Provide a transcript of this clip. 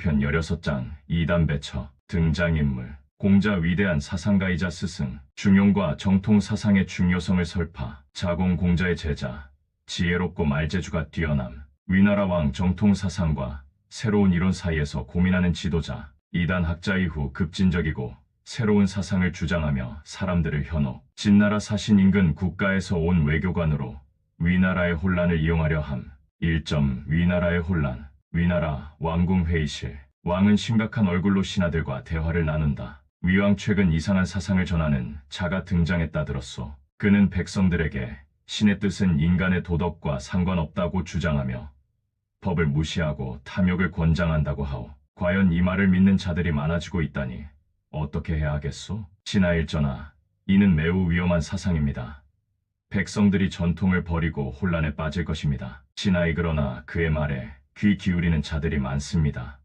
편 16장 2단 배처 등장인물 공자 위대한 사상가이자 스승 중용과 정통 사상의 중요성을 설파 자공 공자의 제자 지혜롭고 말재주가 뛰어남 위나라 왕 정통 사상과 새로운 이론 사이에서 고민하는 지도자 이단 학자 이후 급진적이고 새로운 사상을 주장하며 사람들을 현혹 진나라 사신 인근 국가에서 온 외교관으로 위나라의 혼란을 이용하려 함. 1점 위나라의 혼란 위나라 왕궁 회의실 왕은 심각한 얼굴로 신하들과 대화를 나눈다. 위왕 최근 이상한 사상을 전하는 자가 등장했다 들었소. 그는 백성들에게 신의 뜻은 인간의 도덕과 상관없다고 주장하며 법을 무시하고 탐욕을 권장한다고 하오. 과연 이 말을 믿는 자들이 많아지고 있다니 어떻게 해야 하겠소? 신하 일전하, 이는 매우 위험한 사상입니다. 백성들이 전통을 버리고 혼란에 빠질 것입니다. 신하이 그러나 그의 말에 귀 기울이는 자들이 많습니다.